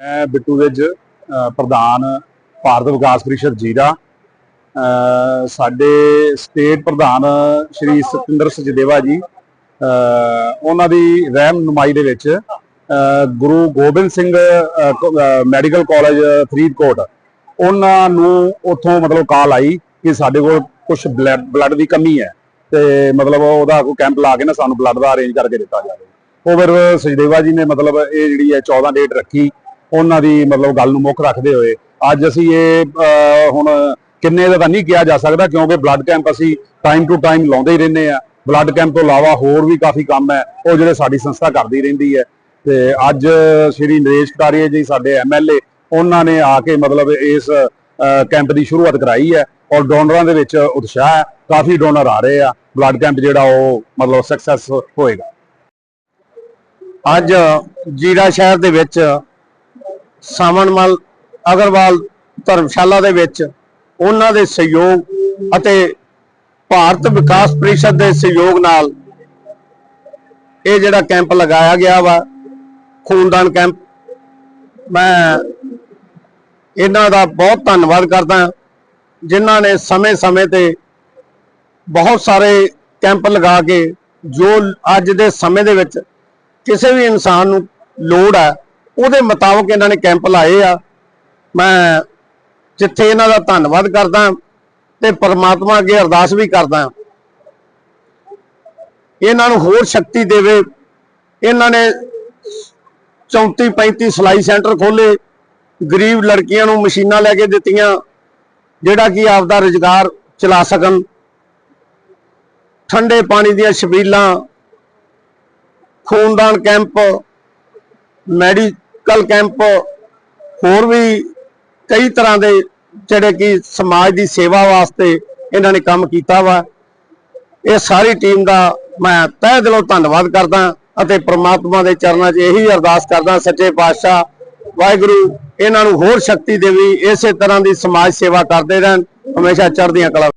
ਮੈਂ ਬਿੱਟੂ ਅ, ਪ੍ਰਧਾਨ ਭਾਰਤ ਵਿਕਾਸ ਪ੍ਰੀਸ਼ਦ ਜੀਰਾ ਸਾਡੇ ਸਟੇਟ ਪ੍ਰਧਾਨ ਸ਼੍ਰੀ ਸਤਿੰਦਰ ਸਚਦੇਵਾ ਜੀ ਉਹਨਾਂ ਦੀ ਰਹਿਮ ਨੁਮਾਈ ਦੇ ਵਿੱਚ ਗੁਰੂ ਗੋਬਿੰਦ ਸਿੰਘ ਮੈਡੀਕਲ ਕਾਲਜ ਫਰੀਦਕੋਟ ਉਹਨਾਂ ਨੂੰ ਉੱਥੋਂ ਮਤਲਬ ਕਾਲ ਆਈ ਕਿ ਸਾਡੇ ਕੋਲ ਕੁਝ ਬਲੱਡ ਦੀ ਕਮੀ ਹੈ ਤੇ ਮਤਲਬ ਉਹਦਾ ਕੋਈ ਕੈਂਪ ਲਾ ਕੇ ਨਾ ਸਾਨੂੰ ਬਲੱਡ ਦਾ ਅਰੇਂਜ ਕਰਕੇ ਦਿੱਤਾ ਜਾਵੇ। ਉਹ ਫਿਰ ਸਚਦੇਵਾ ਜੀ ਨੇ ਮਤਲਬ ਇਹ ਜਿਹੜੀ ਹੈ 14 ਡੇਟ ਰੱਖੀ ਉਹਨਾਂ ਦੀ ਮਤਲਬ ਗੱਲ ਨੂੰ ਮੁੱਖ ਰੱਖਦੇ ਹੋਏ। ਅੱਜ ਅਸੀਂ ਇਹ ਹੁਣ ਕਿੰਨੇ ਦਾ ਤਾਂ ਨਹੀਂ ਕਿਹਾ ਜਾ ਸਕਦਾ ਕਿਉਂਕਿ ਬਲੱਡ ਕੈਂਪ ਅਸੀਂ ਟਾਈਮ ਟੂ ਟਾਈਮ ਲਾਉਂਦੇ ਹੀ ਰਹਿੰਦੇ ਆ ਬਲੱਡ ਕੈਂਪ ਤੋਂ ਇਲਾਵਾ ਹੋਰ ਵੀ ਕਾਫੀ ਕੰਮ ਹੈ, ਉਹ ਜਿਹੜੇ ਸਾਡੀ ਸੰਸਥਾ ਕਰਦੀ ਰਹਿੰਦੀ ਹੈ। ਤੇ ਅੱਜ ਸ਼੍ਰੀ ਨਰੇਸ਼ ਕਟਾਰੀਆ ਜੀ ਸਾਡੇ ਐਮਐਲਏ ਉਹਨਾਂ ਨੇ ਆ ਕੇ ਮਤਲਬ ਇਸ ਕੈਂਪ ਦੀ ਸ਼ੁਰੂਆਤ ਕਰਾਈ ਹੈ ਔਰ ਡੋਨਰਾਂ ਦੇ ਵਿੱਚ ਉਤਸ਼ਾਹ ਹੈ, ਕਾਫੀ ਡੋਨਰ ਆ ਰਹੇ ਆ। ਬਲੱਡ ਕੈਂਪ ਜਿਹੜਾ ਉਹ ਮਤਲਬ ਸਕਸੈਸ ਹੋਏਗਾ। ਅੱਜ ਜੀਰਾ ਸ਼ਹਿਰ ਦੇ ਵਿੱਚ ਸਾਵਣਮਲ ਅਗਰਵਾਲ ਧਰਮਸ਼ਾਲਾ ਦੇ ਵਿੱਚ ਉਹਨਾਂ ਦੇ ਸਹਿਯੋਗ ਅਤੇ ਭਾਰਤ ਵਿਕਾਸ ਪਰਿਸ਼ਦ ਦੇ ਸਹਿਯੋਗ ਨਾਲ ਇਹ ਜਿਹੜਾ ਕੈਂਪ ਲਗਾਇਆ ਗਿਆ ਵਾ, ਖੂਨਦਾਨ ਕੈਂਪ, ਮੈਂ ਇਹਨਾਂ ਦਾ ਬਹੁਤ ਧੰਨਵਾਦ ਕਰਦਾ ਜਿਨ੍ਹਾਂ ਨੇ ਸਮੇਂ-ਸਮੇਂ ਤੇ ਬਹੁਤ ਸਾਰੇ ਕੈਂਪ ਲਗਾ ਕੇ ਜੋ ਅੱਜ ਦੇ ਸਮੇਂ ਦੇ ਵਿੱਚ ਕਿਸੇ ਵੀ ਇਨਸਾਨ ਨੂੰ ਲੋੜ ਹੈ ਉਹਦੇ ਮੁਤਾਬਕ ਇਹਨਾਂ ਨੇ ਕੈਂਪ ਲਾਏ ਆ। ਮੈਂ ਜਿੱਥੇ ਇਹਨਾਂ ਦਾ ਧੰਨਵਾਦ ਕਰਦਾ ਤੇ ਪਰਮਾਤਮਾ ਅੱਗੇ ਅਰਦਾਸ ਵੀ ਕਰਦਾ। ਇਹਨਾਂ ਨੂੰ ਹੋਰ ਸ਼ਕਤੀ ਦੇਵੇ। ਇਹਨਾਂ ਨੇ 34 35 ਸਿਲਾਈ ਸੈਂਟਰ ਖੋਲੇ ਗਰੀਬ ਲੜਕੀਆਂ ਨੂੰ ਮਸ਼ੀਨਾਂ ਲੈ ਕੇ ਦਿੱਤੀਆਂ, ਜਿਹੜਾ ਕਿ ਆਪਦਾ ਰੁਜ਼ਗਾਰ ਚਲਾ ਸਕਣ। ਠੰਡੇ ਪਾਣੀ ਦੀਆਂ ਛਬੀਲਾਂ, ਖੂਨਦਾਨ ਕੈਂਪ, ਮੈਡੀ ਮੈਡੀਕਲ ਕੈਂਪ ਹੋਰ ਵੀ ਕਈ ਤਰ੍ਹਾਂ ਦੇ ਜਿਹੜੇ ਕਿ ਸਮਾਜ ਦੀ ਸੇਵਾ ਵਾਸਤੇ ਇਹਨਾਂ ਨੇ ਕੰਮ ਕੀਤਾ ਵਾ। ਇਹ ਸਾਰੀ ਟੀਮ ਦਾ ਮੈਂ ਤਹਿ ਦਿਲੋਂ ਧੰਨਵਾਦ ਕਰਦਾ ਅਤੇ ਪ੍ਰਮਾਤਮਾ ਦੇ ਚਰਨਾਂ 'ਚ ਇਹੀ ਅਰਦਾਸ ਕਰਦਾ, ਸੱਚੇ ਪਾਤਸ਼ਾਹ, ਵਾਹਿਗੁਰੂ ਇਹਨਾਂ ਨੂੰ ਹੋਰ ਸ਼ਕਤੀ ਦੇਵੀ, ਇਸੇ ਤਰ੍ਹਾਂ ਦੀ ਸਮਾਜ ਸੇਵਾ ਕਰਦੇ ਰਹਿਣ। ਹਮੇਸ਼ਾ ਚੜ੍ਹਦੀਆਂ ਕਲਾ